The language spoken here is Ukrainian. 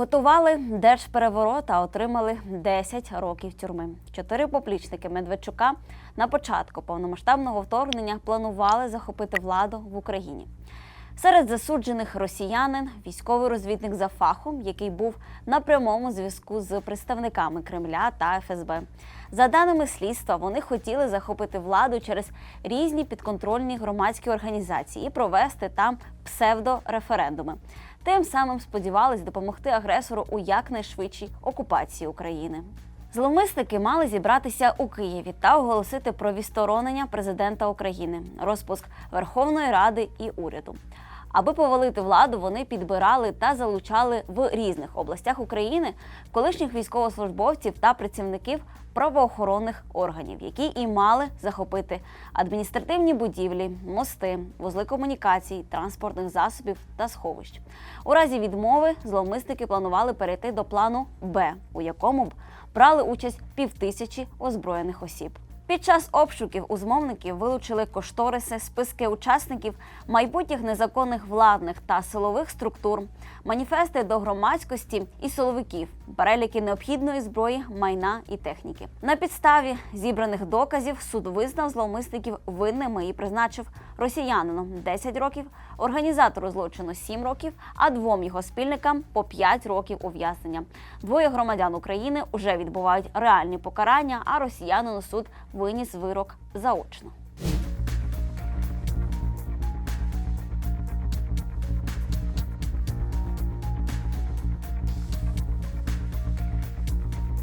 Готували держпереворот, а отримали 10 років тюрми. Чотири поплічники Медведчука на початку повномасштабного вторгнення планували захопити владу в Україні. Серед засуджених росіянин, військовий розвідник за фахом, який був на прямому зв'язку з представниками Кремля та ФСБ. За даними слідства, вони хотіли захопити владу через різні підконтрольні громадські організації і провести там псевдореферендуми. Тим самим сподівались допомогти агресору у якнайшвидшій окупації України. Зловмисники мали зібратися у Києві та оголосити про відсторонення президента України, розпуск Верховної Ради і уряду. Аби повалити владу, вони підбирали та залучали в різних областях України колишніх військовослужбовців та працівників правоохоронних органів, які і мали захопити адміністративні будівлі, мости, вузли комунікацій, транспортних засобів та сховищ. У разі відмови зловмисники планували перейти до плану Б, у якому б брали участь півтисячі озброєних осіб. Під час обшуків у змовників вилучили кошториси, списки учасників майбутніх незаконних владних та силових структур, маніфести до громадськості і силовиків, переліки необхідної зброї, майна і техніки. На підставі зібраних доказів суд визнав зловмисників винними і призначив росіянину 10 років, організатору злочину 7 років, а двом його спільникам по 5 років ув'язнення. Двоє громадян України вже відбувають реальні покарання, а росіянину суд виніс вирок заочно.